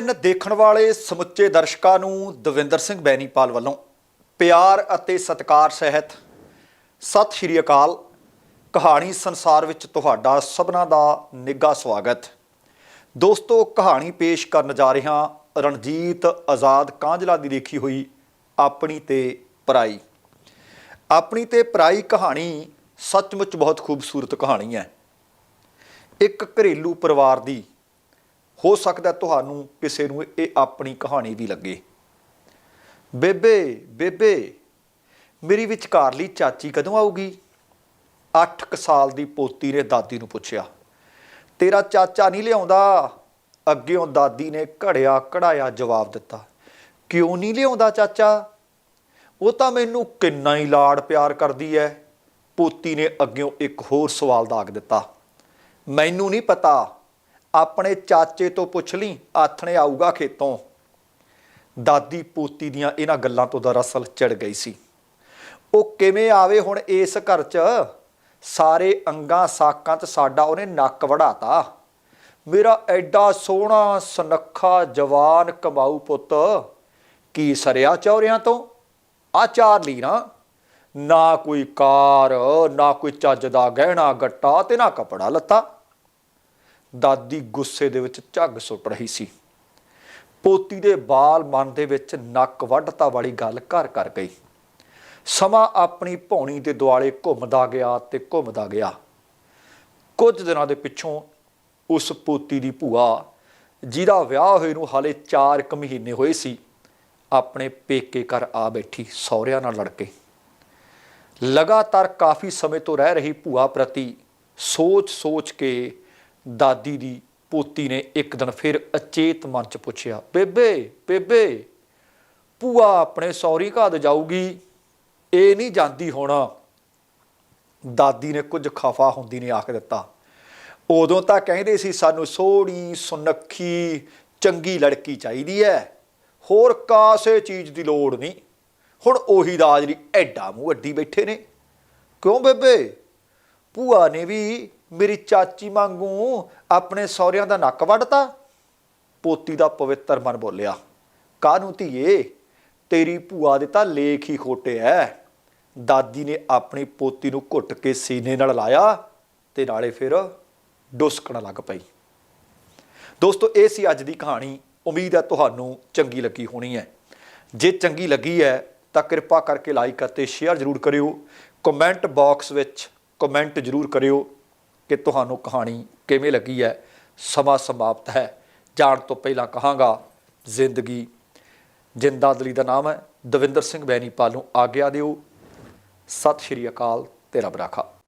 ਐਨ ਦੇਖਣ ਵਾਲੇ ਸਮੁੱਚੇ ਦਰਸ਼ਕਾਂ ਨੂੰ ਦਵਿੰਦਰ ਸਿੰਘ ਬੈਨੀਪਾਲ ਵੱਲੋਂ ਪਿਆਰ ਅਤੇ ਸਤਿਕਾਰ ਸਹਿਤ ਸਤਿ ਸ਼੍ਰੀ ਅਕਾਲ। ਕਹਾਣੀ ਸੰਸਾਰ ਵਿੱਚ ਤੁਹਾਡਾ ਸਭਨਾ ਦਾ ਨਿੱਘਾ ਸਵਾਗਤ। ਦੋਸਤੋ, ਕਹਾਣੀ ਪੇਸ਼ ਕਰਨ ਜਾ ਰਿਹਾ ਰਣਜੀਤ ਆਜ਼ਾਦ ਕਾਂਝਲਾ ਦੀ ਲਿਖੀ ਹੋਈ ਆਪਣੀ ਤੇ ਪਰਾਈ। ਆਪਣੀ ਤੇ ਪਰਾਈ ਕਹਾਣੀ ਸੱਚਮੁੱਚ ਬਹੁਤ ਖੂਬਸੂਰਤ ਕਹਾਣੀ ਹੈ। ਇੱਕ ਘਰੇਲੂ ਪਰਿਵਾਰ ਦੀ ਹੋ ਸਕਦਾ ਤੁਹਾਨੂੰ ਕਿਸੇ ਨੂੰ ਇਹ ਆਪਣੀ ਕਹਾਣੀ ਵੀ ਲੱਗੇ। ਬੇਬੇ ਬੇਬੇ, ਮੇਰੀ ਵਿਚਕਾਰਲੀ ਚਾਚੀ ਕਦੋਂ ਆਊਗੀ? 8 ਸਾਲ ਦੀ ਪੋਤੀ ਨੇ ਦਾਦੀ ਨੂੰ ਪੁੱਛਿਆ। ਤੇਰਾ ਚਾਚਾ ਨਹੀਂ ਲਿਆਉਂਦਾ? ਅੱਗਿਓਂ ਦਾਦੀ ਨੇ ਘੜਿਆ ਕਢਾਇਆ ਜਵਾਬ ਦਿੱਤਾ। ਕਿਉਂ ਨਹੀਂ ਲਿਆਉਂਦਾ ਚਾਚਾ? ਉਹ ਤਾਂ ਮੈਨੂੰ ਕਿੰਨਾ ਹੀ ਲਾੜ ਪਿਆਰ ਕਰਦੀ ਐ। ਪੋਤੀ ਨੇ ਅੱਗਿਓਂ ਇੱਕ ਹੋਰ ਸਵਾਲ ਦਾਗ ਦਿੱਤਾ। ਮੈਨੂੰ ਨਹੀਂ ਪਤਾ ਆਪਣੇ ਚਾਚੇ ਤੋਂ ਪੁੱਛ ਲਈ, ਆਥਣੇ ਆਊਗਾ ਖੇਤੋਂ। ਦਾਦੀ ਪੋਤੀ ਦੀਆਂ ਇਹਨਾਂ ਗੱਲਾਂ ਤੋਂ ਦਰਅਸਲ ਚੜ ਗਈ ਸੀ। ਉਹ ਕਿਵੇਂ ਆਵੇ ਹੁਣ ਇਸ ਘਰ 'ਚ? ਸਾਰੇ ਅੰਗਾਂ ਸਾਕਾਂ 'ਚ ਸਾਡਾ ਉਹਨੇ ਨੱਕ ਵੜਾਤਾ। ਮੇਰਾ ਐਡਾ ਸੋਹਣਾ ਸੁਨੱਖਾ ਜਵਾਨ ਕਮਾਊ ਪੁੱਤ, ਕੀ ਸਰਿਆ ਚੌਰਿਆਂ ਤੋਂ? ਆ ਚਾਰ ਲਈ ਨਾ ਨਾ ਕੋਈ ਕਾਰ, ਨਾ ਕੋਈ ਚੱਜ ਦਾ ਗਹਿਣਾ ਗੱਟਾ ਤੇ ਨਾ ਕਪੜਾ ਲੱਤਾ। ਦਾਦੀ ਗੁੱਸੇ ਦੇ ਵਿੱਚ ਝੱਗ ਸੁੱਟ ਰਹੀ ਸੀ। ਪੋਤੀ ਦੇ ਬਾਲ ਮਨ ਦੇ ਵਿੱਚ ਨੱਕ ਵੱਢਤਾ ਵਾਲੀ ਗੱਲ ਘਰ ਕਰ ਗਈ। ਸਮਾਂ ਆਪਣੀ ਭੌਣੀ ਦੇ ਦੁਆਲੇ ਘੁੰਮਦਾ ਗਿਆ ਤੇ ਘੁੰਮਦਾ ਗਿਆ। ਕੁਝ ਦਿਨਾਂ ਦੇ ਪਿੱਛੋਂ ਉਸ ਪੋਤੀ ਦੀ ਭੂਆ, ਜਿਹਦਾ ਵਿਆਹ ਹੋਏ ਨੂੰ ਹਾਲੇ 4 ਕੁ ਮਹੀਨੇ ਹੋਏ ਸੀ, ਆਪਣੇ ਪੇਕੇ ਘਰ ਆ ਬੈਠੀ, ਸਹੁਰਿਆਂ ਨਾਲ ਲੜ ਕੇ ਲਗਾਤਾਰ ਕਾਫੀ ਸਮੇਂ ਤੋਂ ਰਹਿ ਰਹੀ ਭੂਆ ਪ੍ਰਤੀ ਸੋਚ-ਸੋਚ ਕੇ ਦਾਦੀ ਦੀ ਪੋਤੀ ਨੇ ਇੱਕ ਦਿਨ ਫਿਰ ਅਚੇਤ ਮਨ ਚ ਪੁੱਛਿਆ, ਬੇਬੇ ਬੇਬੇ, ਭੂਆ ਆਪਣੇ ਸੌਰੀ ਘਾਦ ਜਾਊਗੀ, ਇਹ ਨਹੀਂ ਜਾਂਦੀ ਹੁਣ। ਦਾਦੀ ਨੇ ਕੁਝ ਖਫਾ ਹੁੰਦੀ ਨੇ ਆਖ ਦਿੱਤਾ। ਉਦੋਂ ਤਾਂ ਕਹਿੰਦੇ ਸੀ, ਸਾਨੂੰ ਸੋਹਣੀ, ਸੁਨੱਖੀ, ਚੰਗੀ ਲੜਕੀ ਚਾਹੀਦੀ ਹੈ ਹੋਰ ਕਾਸੇ ਚੀਜ਼ ਦੀ ਲੋੜ ਨਹੀਂ। ਹੁਣ ਉਹੀ ਦਾਜ ਲਈ ਐਡਾ ਮੂੰਹ ਅੱਡੀ ਬੈਠੇ ਨੇ। ਕਿਉਂ ਬੇਬੇ? ਭੂਆ ਨੇ ਵੀ ਮੇਰੀ ਚਾਚੀ ਵਾਂਗੂ ਆਪਣੇ ਸਹੁਰਿਆਂ ਦਾ ਨੱਕ ਵੱਢਤਾ, ਪੋਤੀ ਦਾ ਪਵਿੱਤਰ ਮਨ ਬੋਲਿਆ, ਕਾਹਨੂੰ ਧੀਏ, ਤੇਰੀ ਭੂਆ ਦੇ ਤਾਂ ਲੇਖ ਹੀ ਖੋਟੇ ਐ। ਦਾਦੀ ਨੇ ਆਪਣੀ ਪੋਤੀ ਨੂੰ ਘੁੱਟ ਕੇ ਸੀਨੇ ਨਾਲ ਲਾਇਆ ਤੇ ਨਾਲੇ ਫਿਰ ਡੁਸਕਣ ਲੱਗ ਪਈ। ਦੋਸਤੋ, ਇਹ ਸੀ ਅੱਜ ਦੀ ਕਹਾਣੀ। ਉਮੀਦ ਹੈ ਤੁਹਾਨੂੰ ਚੰਗੀ ਲੱਗੀ ਹੋਣੀ ਹੈ ਜੇ ਚੰਗੀ ਲੱਗੀ ਹੈ ਤਾਂ ਕਿਰਪਾ ਕਰਕੇ ਲਾਈਕ ਅਤੇ ਸ਼ੇਅਰ ਜ਼ਰੂਰ ਕਰਿਓ। ਕਮੈਂਟ ਬਾਕਸ ਵਿੱਚ ਕਮੈਂਟ ਜ਼ਰੂਰ ਕਰਿਓ। ਕਿ ਤੁਹਾਨੂੰ ਕਹਾਣੀ ਕਿਵੇਂ ਲੱਗੀ ਹੈ? ਸਮਾਂ ਸਮਾਪਤ ਹੈ। ਜਾਣ ਤੋਂ ਪਹਿਲਾਂ ਕਹਾਂਗਾ, ਜ਼ਿੰਦਗੀ। ਜਿੰਦਾਦਲੀ ਦਾ ਨਾਮ ਹੈ। ਦਵਿੰਦਰ ਸਿੰਘ ਬੈਨੀਪਾਲ ਨੂੰ ਆਗਿਆ ਦਿਓ। ਸਤਿ ਸ਼੍ਰੀ ਅਕਾਲ ਤੇ ਰੱਬ ਰਾਖਾ।